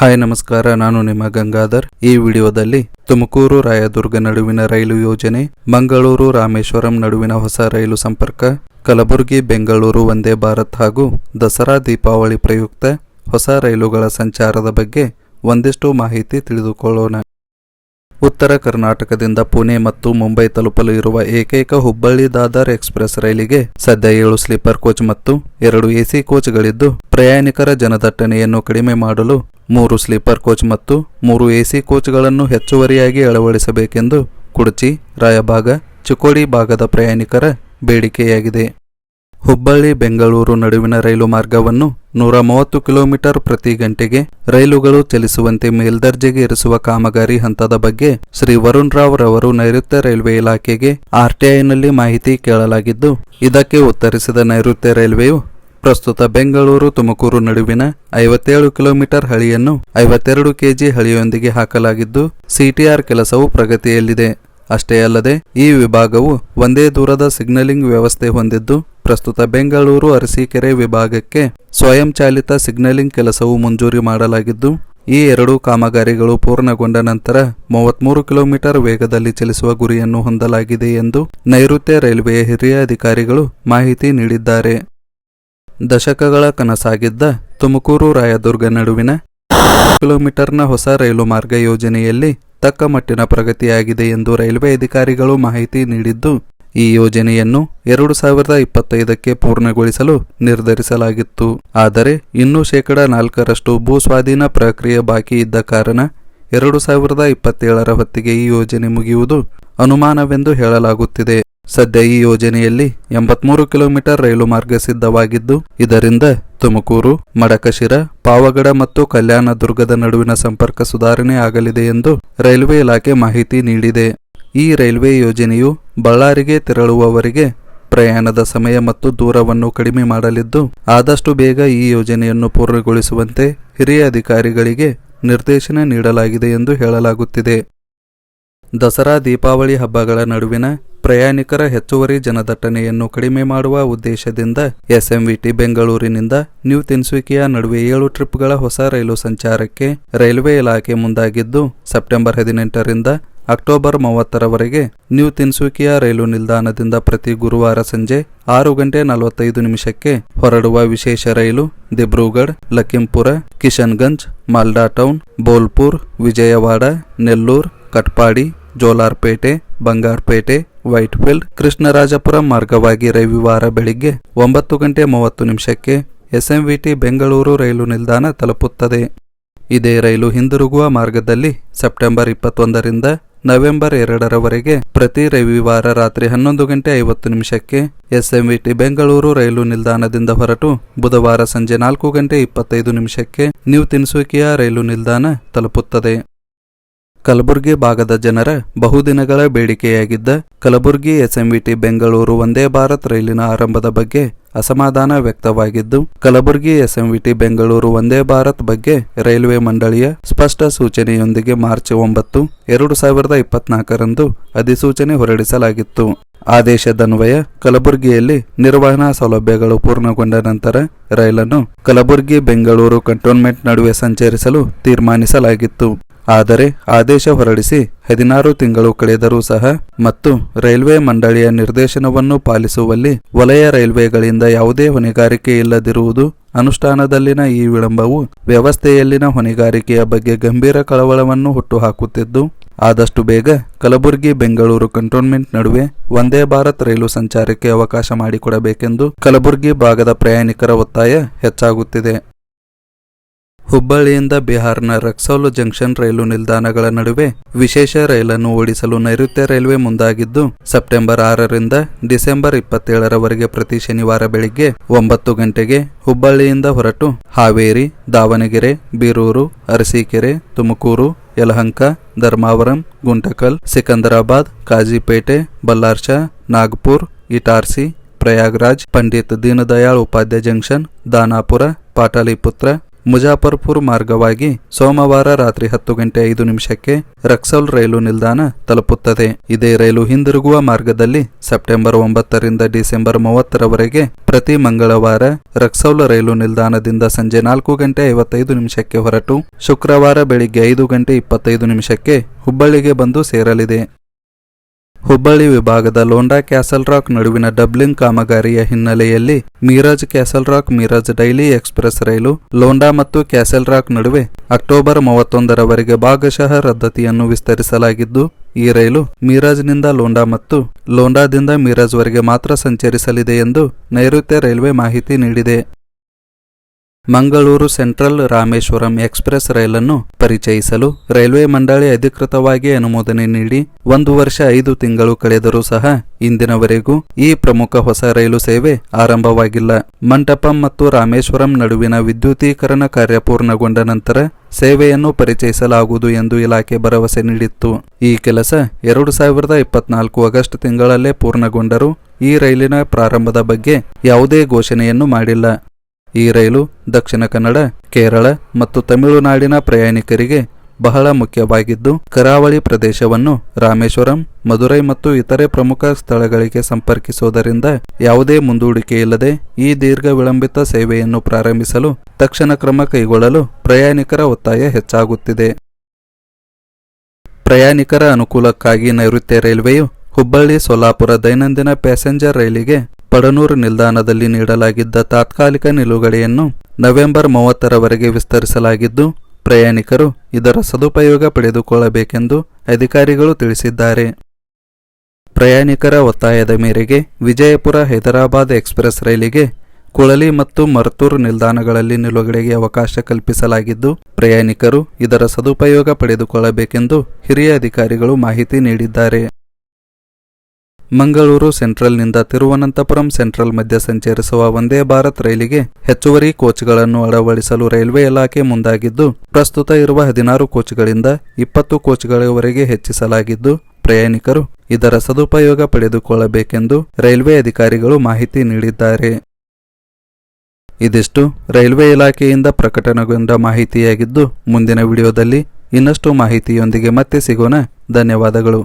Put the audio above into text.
Hi, ನಮಸ್ಕಾರ. ನಾನು ನಿಮ್ಮ ಗಂಗಾಧರ್. ಈ ವಿಡಿಯೋದಲ್ಲಿ ತುಮಕೂರು ರಾಯದುರ್ಗ ನಡುವಿನ ರೈಲು ಯೋಜನೆ, ಮಂಗಳೂರು ರಾಮೇಶ್ವರಂ ನಡುವಿನ ಹೊಸ ರೈಲು ಸಂಪರ್ಕ, ಕಲಬುರಗಿ, ಬೆಂಗಳೂರು ವಂದೇ ಭಾರತ್ ಹಾಗೂ ದಸರಾ ದೀಪಾವಳಿ ಪ್ರಯುಕ್ತ ಹೊಸ ರೈಲುಗಳ ಸಂಚಾರದ ಬಗ್ಗೆ ಒಂದಿಷ್ಟು ಮಾಹಿತಿ ತಿಳಿದುಕೊಳ್ಳೋಣ. ಉತ್ತರ ಕರ್ನಾಟಕದಿಂದ ಪುಣೆ ಮತ್ತು ಮುಂಬೈ ತಲುಪಲು ಇರುವ ಏಕೈಕ ಹುಬ್ಬಳ್ಳಿ ದಾದರ್ ಎಕ್ಸ್ಪ್ರೆಸ್ ರೈಲಿಗೆ ಸದ್ಯ ಏಳು ಸ್ಲೀಪರ್ ಕೋಚ್ ಮತ್ತು ಎರಡು ಎಸಿ ಕೋಚ್ಗಳಿದ್ದು, ಪ್ರಯಾಣಿಕರ ಜನದಟ್ಟಣೆಯನ್ನು ಕಡಿಮೆ ಮಾಡಲು ಮೂರು ಸ್ಲೀಪರ್ ಕೋಚ್ ಮತ್ತು ಮೂರು ಎಸಿ ಕೋಚ್ಗಳನ್ನು ಹೆಚ್ಚುವರಿಯಾಗಿ ಅಳವಡಿಸಬೇಕೆಂದು ಕುಡಚಿ ರಾಯಭಾಗ, ಚಿಕ್ಕೋಡಿ ಭಾಗದ ಪ್ರಯಾಣಿಕರ ಬೇಡಿಕೆಯಾಗಿದೆ. ಹುಬ್ಬಳ್ಳಿ, ಬೆಂಗಳೂರು ನಡುವಿನ ರೈಲು ಮಾರ್ಗವನ್ನು ನೂರ ಮೂವತ್ತು ಕಿಲೋಮೀಟರ್ ಪ್ರತಿ ಗಂಟೆಗೆ ರೈಲುಗಳು ಚಲಿಸುವಂತೆ ಮೇಲ್ದರ್ಜೆಗೆ ಇರಿಸುವ ಕಾಮಗಾರಿ ಹಂತದ ಬಗ್ಗೆ ಶ್ರೀ ವರುಣ್ ರಾವ್ ರವರು ನೈಋತ್ಯ ರೈಲ್ವೆ ಇಲಾಖೆಗೆ ಆರ್ಟಿಐನಲ್ಲಿ ಮಾಹಿತಿ ಕೇಳಲಾಗಿದ್ದು, ಇದಕ್ಕೆ ಉತ್ತರಿಸಿದ ನೈಋತ್ಯ ರೈಲ್ವೆಯು ಪ್ರಸ್ತುತ ಬೆಂಗಳೂರು, ತುಮಕೂರು ನಡುವಿನ ಐವತ್ತೇಳು ಕಿಲೋಮೀಟರ್ ಹಳಿಯನ್ನು ಐವತ್ತೆರಡು ಕೆಜಿ ಹಳಿಯೊಂದಿಗೆ ಹಾಕಲಾಗಿದ್ದು, ಸಿಟಿಆರ್ ಕೆಲಸವು ಪ್ರಗತಿಯಲ್ಲಿದೆ. ಅಷ್ಟೇ ಅಲ್ಲದೆ, ಈ ವಿಭಾಗವು ಒಂದೇ ದೂರದ ಸಿಗ್ನಲಿಂಗ್ ವ್ಯವಸ್ಥೆ ಹೊಂದಿದ್ದು, ಪ್ರಸ್ತುತ ಬೆಂಗಳೂರು ಅರಸೀಕೆರೆ ವಿಭಾಗಕ್ಕೆ ಸ್ವಯಂಚಾಲಿತ ಸಿಗ್ನಲಿಂಗ್ ಕೆಲಸವು ಮಂಜೂರಿ ಮಾಡಲಾಗಿದ್ದು, ಈ ಎರಡೂ ಕಾಮಗಾರಿಗಳು ಪೂರ್ಣಗೊಂಡ ನಂತರ ಮೂವತ್ಮೂರು ಕಿಲೋಮೀಟರ್ ವೇಗದಲ್ಲಿ ಚಲಿಸುವ ಗುರಿಯನ್ನು ಹೊಂದಲಾಗಿದೆ ಎಂದು ನೈಋತ್ಯ ರೈಲ್ವೆಯ ಹಿರಿಯ ಅಧಿಕಾರಿಗಳು ಮಾಹಿತಿ ನೀಡಿದ್ದಾರೆ. ದಶಕಗಳ ಕನಸಾಗಿದ್ದ ತುಮಕೂರು ರಾಯದುರ್ಗ ನಡುವಿನ ಕಿಲೋಮೀಟರ್ನ ಹೊಸ ರೈಲು ಮಾರ್ಗ ಯೋಜನೆಯಲ್ಲಿ ತಕ್ಕ ಮಟ್ಟಿನ ಪ್ರಗತಿಯಾಗಿದೆ ಎಂದು ರೈಲ್ವೆ ಅಧಿಕಾರಿಗಳು ಮಾಹಿತಿ ನೀಡಿದ್ದು, ಈ ಯೋಜನೆಯನ್ನು ಎರಡು ಸಾವಿರದ ಇಪ್ಪತ್ತೈದಕ್ಕೆ ಪೂರ್ಣಗೊಳಿಸಲು ನಿರ್ಧರಿಸಲಾಗಿತ್ತು. ಆದರೆ, ಇನ್ನೂ ಶೇಕಡ ನಾಲ್ಕರಷ್ಟು ಭೂ ಸ್ವಾಧೀನ ಪ್ರಕ್ರಿಯೆ ಬಾಕಿ ಇದ್ದ ಕಾರಣ ಎರಡು ಸಾವಿರದ ಇಪ್ಪತ್ತೇಳರ ಹೊತ್ತಿಗೆ ಈ ಯೋಜನೆ ಮುಗಿಯುವುದು ಅನುಮಾನವೆಂದು ಹೇಳಲಾಗುತ್ತಿದೆ. ಸದ್ಯ ಈ ಯೋಜನೆಯಲ್ಲಿ ಎಂಬತ್ಮೂರು ಕಿಲೋಮೀಟರ್ ರೈಲು ಮಾರ್ಗ ಸಿದ್ಧವಾಗಿದ್ದು, ಇದರಿಂದ ತುಮಕೂರು, ಮಡಕಶಿರ, ಪಾವಗಡ ಮತ್ತು ಕಲ್ಯಾಣದುರ್ಗದ ನಡುವಿನ ಸಂಪರ್ಕ ಸುಧಾರಣೆ ಆಗಲಿದೆ ಎಂದು ರೈಲ್ವೆ ಇಲಾಖೆ ಮಾಹಿತಿ ನೀಡಿದೆ. ಈ ರೈಲ್ವೆ ಯೋಜನೆಯು ಬಳ್ಳಾರಿಗೆ ತೆರಳುವವರಿಗೆ ಪ್ರಯಾಣದ ಸಮಯ ಮತ್ತು ದೂರವನ್ನು ಕಡಿಮೆ ಮಾಡಲಿದ್ದು, ಆದಷ್ಟು ಬೇಗ ಈ ಯೋಜನೆಯನ್ನು ಪೂರ್ಣಗೊಳಿಸುವಂತೆ ಹಿರಿಯ ಅಧಿಕಾರಿಗಳಿಗೆ ನಿರ್ದೇಶನ ನೀಡಲಾಗಿದೆ ಎಂದು ಹೇಳಲಾಗುತ್ತಿದೆ. ದಸರಾ ದೀಪಾವಳಿ ಹಬ್ಬಗಳ ನಡುವಿನ ಪ್ರಯಾಣಿಕರ ಹೆಚ್ಚುವರಿ ಜನದಟ್ಟಣೆಯನ್ನು ಕಡಿಮೆ ಮಾಡುವ ಉದ್ದೇಶದಿಂದ ಎಸ್ಎಂವಿಟಿ ಬೆಂಗಳೂರಿನಿಂದ ನ್ಯೂ ತಿನ್ಸುಕಿಯ ನಡುವೆ ಏಳು ಟ್ರಿಪ್ಗಳ ಹೊಸ ರೈಲು ಸಂಚಾರಕ್ಕೆ ರೈಲ್ವೆ ಇಲಾಖೆ ಮುಂದಾಗಿದ್ದು, ಸೆಪ್ಟೆಂಬರ್ ಹದಿನೆಂಟರಿಂದ ಅಕ್ಟೋಬರ್ ಮೂವತ್ತರವರೆಗೆ ನ್ಯೂ ತಿನ್ಸುಕಿಯಾ ರೈಲು ನಿಲ್ದಾಣದಿಂದ ಪ್ರತಿ ಗುರುವಾರ ಸಂಜೆ ಆರು ಗಂಟೆ ನಲವತ್ತೈದು ನಿಮಿಷಕ್ಕೆ ಹೊರಡುವ ವಿಶೇಷ ರೈಲು ದಿಬ್ರೂಗಢ್, ಲಖಿಂಪುರ, ಕಿಶನ್ಗಂಜ್, ಮಾಲ್ಡಾ ಟೌನ್, ಬೋಲ್ಪುರ್, ವಿಜಯವಾಡ, ನೆಲ್ಲೂರ್, ಕಟ್ಪಾಡಿ ಜೋಲಾರ್ಪೇಟೆ, ಬಂಗಾರ್ಪೇಟೆ, ವೈಟ್ಫೀಲ್ಡ್, ಕೃಷ್ಣರಾಜಪುರ ಮಾರ್ಗವಾಗಿ ರವಿವಾರ ಬೆಳಿಗ್ಗೆ ಒಂಬತ್ತು ಗಂಟೆ ಮೂವತ್ತು ನಿಮಿಷಕ್ಕೆ ಎಸ್ಎಂವಿಟಿ ಬೆಂಗಳೂರು ರೈಲು ನಿಲ್ದಾಣ ತಲುಪುತ್ತದೆ. ಇದೇ ರೈಲು ಹಿಂದಿರುಗುವ ಮಾರ್ಗದಲ್ಲಿ ಸೆಪ್ಟೆಂಬರ್ ಇಪ್ಪತ್ತೊಂದರಿಂದ ನವೆಂಬರ್ ಎರಡರವರೆಗೆ ಪ್ರತಿ ರವಿವಾರ ರಾತ್ರಿ ಹನ್ನೊಂದು ಗಂಟೆ ಐವತ್ತು ನಿಮಿಷಕ್ಕೆ ಎಸ್ಎಂವಿಟಿ ಬೆಂಗಳೂರು ರೈಲು ನಿಲ್ದಾಣದಿಂದ ಹೊರಟು ಬುಧವಾರ ಸಂಜೆ ನಾಲ್ಕು ಗಂಟೆ ಇಪ್ಪತ್ತೈದು ನಿಮಿಷಕ್ಕೆ ನ್ಯೂ ತಿನ್ಸುಕಿಯಾ ರೈಲು ನಿಲ್ದಾಣ ತಲುಪುತ್ತದೆ. ಕಲಬುರಗಿ ಭಾಗದ ಜನರ ಬಹುದಿನಗಳ ಬೇಡಿಕೆಯಾಗಿದ್ದ ಕಲಬುರಗಿ ಎಸ್ಎಂವಿಟಿ ಬೆಂಗಳೂರು ವಂದೇ ಭಾರತ್ ರೈಲಿನ ಆರಂಭದ ಬಗ್ಗೆ ಅಸಮಾಧಾನ ವ್ಯಕ್ತವಾಗಿದ್ದು, ಕಲಬುರಗಿ ಎಸ್ಎಂವಿಟಿ ಬೆಂಗಳೂರು ವಂದೇ ಭಾರತ್ ಬಗ್ಗೆ ರೈಲ್ವೆ ಮಂಡಳಿಯ ಸ್ಪಷ್ಟ ಸೂಚನೆಯೊಂದಿಗೆ ಮಾರ್ಚ್ ಒಂಬತ್ತು, ಎರಡು ಸಾವಿರದ ಇಪ್ಪತ್ನಾಲ್ಕರಂದು ಅಧಿಸೂಚನೆ ಹೊರಡಿಸಲಾಗಿತ್ತು. ಆದೇಶದನ್ವಯ ಕಲಬುರಗಿಯಲ್ಲಿ ನಿರ್ವಹಣಾ ಸೌಲಭ್ಯಗಳು ಪೂರ್ಣಗೊಂಡ ನಂತರ ರೈಲನ್ನು ಕಲಬುರಗಿ ಬೆಂಗಳೂರು ಕಂಟೋನ್ಮೆಂಟ್ ನಡುವೆ ಸಂಚರಿಸಲು ತೀರ್ಮಾನಿಸಲಾಗಿತ್ತು. ಆದರೆ ಆದೇಶ ಹೊರಡಿಸಿ ಹದಿನಾರು ತಿಂಗಳು ಕಳೆದರೂ ಸಹ ಮತ್ತು ರೈಲ್ವೆ ಮಂಡಳಿಯ ನಿರ್ದೇಶನವನ್ನು ಪಾಲಿಸುವಲ್ಲಿ ವಲಯ ರೈಲ್ವೆಗಳಿಂದ ಯಾವುದೇ ಹೊಣೆಗಾರಿಕೆ ಇಲ್ಲದಿರುವುದು ಅನುಷ್ಠಾನದಲ್ಲಿನ ಈ ವಿಳಂಬವು ವ್ಯವಸ್ಥೆಯಲ್ಲಿನ ಹೊಣೆಗಾರಿಕೆಯ ಬಗ್ಗೆ ಗಂಭೀರ ಕಳವಳವನ್ನು ಹುಟ್ಟುಹಾಕುತ್ತಿದ್ದು, ಆದಷ್ಟು ಬೇಗ ಕಲಬುರಗಿ ಬೆಂಗಳೂರು ಕಂಟೋನ್ಮೆಂಟ್ ನಡುವೆ ವಂದೇ ಭಾರತ್ ರೈಲು ಸಂಚಾರಕ್ಕೆ ಅವಕಾಶ ಮಾಡಿಕೊಡಬೇಕೆಂದು ಕಲಬುರಗಿ ಭಾಗದ ಪ್ರಯಾಣಿಕರ ಒತ್ತಾಯ ಹೆಚ್ಚಾಗುತ್ತಿದೆ. ಹುಬ್ಬಳ್ಳಿಯಿಂದ ಬಿಹಾರ್ನ ರಕ್ಸೌಲ್ ಜಂಕ್ಷನ್ ರೈಲು ನಿಲ್ದಾಣಗಳ ನಡುವೆ ವಿಶೇಷ ರೈಲನ್ನು ಓಡಿಸಲು ನೈಋತ್ಯ ರೈಲ್ವೆ ಮುಂದಾಗಿದ್ದು, ಸೆಪ್ಟೆಂಬರ್ ಆರರಿಂದ ಡಿಸೆಂಬರ್ ಇಪ್ಪತ್ತೇಳರವರೆಗೆ ಪ್ರತಿ ಶನಿವಾರ ಬೆಳಿಗ್ಗೆ ಒಂಬತ್ತು ಗಂಟೆಗೆ ಹುಬ್ಬಳ್ಳಿಯಿಂದ ಹೊರಟು ಹಾವೇರಿ, ದಾವಣಗೆರೆ, ಬೀರೂರು, ಅರಸೀಕೆರೆ, ತುಮಕೂರು, ಯಲಹಂಕ, ಧರ್ಮಾವರಂ, ಗುಂಟಕಲ್, ಸಿಕಂದರಾಬಾದ್, ಕಾಜಿಪೇಟೆ, ಬಲ್ಲಾರ್ಷಾ, ನಾಗ್ಪುರ್, ಇಟಾರ್ಸಿ, ಪ್ರಯಾಗ್ರಾಜ್, ಪಂಡಿತ್ ದೀನದಯಾಳ್ ಉಪಾಧ್ಯಾಯ ಜಂಕ್ಷನ್, ದಾನಾಪುರ, ಪಾಟಲಿಪುತ್ರ ಮುಜಾಫರ್ಪುರ್ ಮಾರ್ಗವಾಗಿ ಸೋಮವಾರ ರಾತ್ರಿ ಹತ್ತು ಗಂಟೆ ಐದು ನಿಮಿಷಕ್ಕೆ ರಕ್ಸೌಲ್ ರೈಲು ನಿಲ್ದಾಣ ತಲುಪುತ್ತದೆ. ಇದೇ ರೈಲು ಹಿಂದಿರುಗುವ ಮಾರ್ಗದಲ್ಲಿ ಸೆಪ್ಟೆಂಬರ್ ಒಂಬತ್ತರಿಂದ ಡಿಸೆಂಬರ್ ಮೂವತ್ತರವರೆಗೆ ಪ್ರತಿ ಮಂಗಳವಾರ ರಕ್ಸೌಲ್ ರೈಲು ನಿಲ್ದಾಣದಿಂದ ಸಂಜೆ ನಾಲ್ಕು ಗಂಟೆ ಐವತ್ತೈದು ನಿಮಿಷಕ್ಕೆ ಹೊರಟು ಶುಕ್ರವಾರ ಬೆಳಿಗ್ಗೆ ಐದು ಗಂಟೆ ಇಪ್ಪತ್ತೈದು ನಿಮಿಷಕ್ಕೆ ಹುಬ್ಬಳ್ಳಿಗೆ ಬಂದು ಸೇರಲಿದೆ. ಹುಬ್ಬಳ್ಳಿ ವಿಭಾಗದ ಲೋಂಡಾ ಕ್ಯಾಸಲ್ ರಾಕ್ ನಡುವಿನ ಡಬ್ಲಿಂಗ್ ಕಾಮಗಾರಿಯ ಹಿನ್ನೆಲೆಯಲ್ಲಿ Miraj Castle Rock Miraj daily express ರೈಲು, ಲೋಂಡಾ ಮತ್ತು ಕ್ಯಾಸಲ್ ರಾಕ್ ನಡುವೆ ಅಕ್ಟೋಬರ್ ಮೂವತ್ತೊಂದರವರೆಗೆ ಭಾಗಶಃ ರದ್ದತಿಯನ್ನು ವಿಸ್ತರಿಸಲಾಗಿದ್ದು, ಈ ರೈಲು ಮೀರಜ್ನಿಂದ ಲೋಂಡಾ ಮತ್ತು ಲೋಂಡಾದಿಂದ ಮೀರಜ್ವರೆಗೆ ಮಾತ್ರ ಸಂಚರಿಸಲಿದೆ ಎಂದು ನೈಋತ್ಯ ರೈಲ್ವೆ ಮಾಹಿತಿ ನೀಡಿದೆ. ಮಂಗಳೂರು ಸೆಂಟ್ರಲ್ ರಾಮೇಶ್ವರಂ ಎಕ್ಸ್ಪ್ರೆಸ್ ರೈಲನ್ನು ಪರಿಚಯಿಸಲು ರೈಲ್ವೆ ಮಂಡಳಿ ಅಧಿಕೃತವಾಗಿ ಅನುಮೋದನೆ ನೀಡಿ ಒಂದು ವರ್ಷ ಐದು ತಿಂಗಳು ಕಳೆದರೂ ಸಹ ಇಂದಿನವರೆಗೂ ಈ ಪ್ರಮುಖ ಹೊಸ ರೈಲು ಸೇವೆ ಆರಂಭವಾಗಿಲ್ಲ. ಮಂಟಪಂ ಮತ್ತು ರಾಮೇಶ್ವರಂ ನಡುವಿನ ವಿದ್ಯುದೀಕರಣ ಕಾರ್ಯ ಪೂರ್ಣಗೊಂಡ ನಂತರ ಸೇವೆಯನ್ನು ಪರಿಚಯಿಸಲಾಗುವುದು ಎಂದು ಇಲಾಖೆ ಭರವಸೆ ನೀಡಿತ್ತು. ಈ ಕೆಲಸ ಎರಡು ಸಾವಿರದ ಇಪ್ಪತ್ನಾಲ್ಕು ಆಗಸ್ಟ್ ತಿಂಗಳಲ್ಲೇ ಪೂರ್ಣಗೊಂಡರೂ ಈ ರೈಲಿನ ಪ್ರಾರಂಭದ ಬಗ್ಗೆ ಯಾವುದೇ ಘೋಷಣೆಯನ್ನು ಮಾಡಿಲ್ಲ. ಈ ರೈಲು ದಕ್ಷಿಣ ಕನ್ನಡ, ಕೇರಳ ಮತ್ತು ತಮಿಳುನಾಡಿನ ಪ್ರಯಾಣಿಕರಿಗೆ ಬಹಳ ಮುಖ್ಯವಾಗಿದ್ದು, ಕರಾವಳಿ ಪ್ರದೇಶವನ್ನು ರಾಮೇಶ್ವರಂ, ಮಧುರೈ ಮತ್ತು ಇತರೆ ಪ್ರಮುಖ ಸ್ಥಳಗಳಿಗೆ ಸಂಪರ್ಕಿಸುವುದರಿಂದ ಯಾವುದೇ ಮುಂದೂಡಿಕೆಯಿಲ್ಲದೆ ಈ ದೀರ್ಘ ವಿಳಂಬಿತ ಸೇವೆಯನ್ನು ಪ್ರಾರಂಭಿಸಲು ತಕ್ಷಣ ಕ್ರಮ ಕೈಗೊಳ್ಳಲು ಪ್ರಯಾಣಿಕರ ಒತ್ತಾಯ ಹೆಚ್ಚಾಗುತ್ತಿದೆ. ಪ್ರಯಾಣಿಕರ ಅನುಕೂಲಕ್ಕಾಗಿ ನೈಋತ್ಯ ರೈಲ್ವೆಯು ಹುಬ್ಬಳ್ಳಿ ಸೋಲಾಪುರ ದೈನಂದಿನ ಪ್ಯಾಸೆಂಜರ್ ರೈಲಿಗೆ ಪಡನೂರು ನಿಲ್ದಾಣದಲ್ಲಿ ನೀಡಲಾಗಿದ್ದ ತಾತ್ಕಾಲಿಕ ನಿಲುಗಡೆಯನ್ನು ನವೆಂಬರ್ ಮೂವತ್ತರವರೆಗೆ ವಿಸ್ತರಿಸಲಾಗಿದ್ದು, ಪ್ರಯಾಣಿಕರು ಇದರ ಸದುಪಯೋಗ ಪಡೆದುಕೊಳ್ಳಬೇಕೆಂದು ಅಧಿಕಾರಿಗಳು ತಿಳಿಸಿದ್ದಾರೆ. ಪ್ರಯಾಣಿಕರ ಒತ್ತಾಯದ ಮೇರೆಗೆ ವಿಜಯಪುರ ಹೈದರಾಬಾದ್ ಎಕ್ಸ್ಪ್ರೆಸ್ ರೈಲಿಗೆ ಕುಳಲಿ ಮತ್ತು ಮರ್ತೂರು ನಿಲ್ದಾಣಗಳಲ್ಲಿ ನಿಲುಗಡೆಗೆ ಅವಕಾಶ ಕಲ್ಪಿಸಲಾಗಿದ್ದು, ಪ್ರಯಾಣಿಕರು ಇದರ ಸದುಪಯೋಗ ಪಡೆದುಕೊಳ್ಳಬೇಕೆಂದು ಹಿರಿಯ ಅಧಿಕಾರಿಗಳು ಮಾಹಿತಿ ನೀಡಿದ್ದಾರೆ. ಮಂಗಳೂರು ಸೆಂಟ್ರಲ್ನಿಂದ ತಿರುವನಂತಪುರಂ ಸೆಂಟ್ರಲ್ ಮಧ್ಯೆ ಸಂಚರಿಸುವ ವಂದೇ ಭಾರತ್ ರೈಲಿಗೆ ಹೆಚ್ಚುವರಿ ಕೋಚ್ಗಳನ್ನು ಅಳವಡಿಸಲು ರೈಲ್ವೆ ಇಲಾಖೆ ಮುಂದಾಗಿದ್ದು, ಪ್ರಸ್ತುತ ಇರುವ ಹದಿನಾರು ಕೋಚ್ಗಳಿಂದ ಇಪ್ಪತ್ತು ಕೋಚ್ಗಳವರೆಗೆ ಹೆಚ್ಚಿಸಲಾಗಿದ್ದು, ಪ್ರಯಾಣಿಕರು ಇದರ ಸದುಪಯೋಗ ಪಡೆದುಕೊಳ್ಳಬೇಕೆಂದು ರೈಲ್ವೆ ಅಧಿಕಾರಿಗಳು ಮಾಹಿತಿ ನೀಡಿದ್ದಾರೆ. ಇದಿಷ್ಟು. ರೈಲ್ವೆ ಇಲಾಖೆಯಿಂದ ಪ್ರಕಟಣೆಗೊಂಡ ಮಾಹಿತಿಯಾಗಿದ್ದು, ಮುಂದಿನ ವಿಡಿಯೋದಲ್ಲಿ ಇನ್ನಷ್ಟು ಮಾಹಿತಿಯೊಂದಿಗೆ ಮತ್ತೆ ಸಿಗೋಣ. ಧನ್ಯವಾದಗಳು.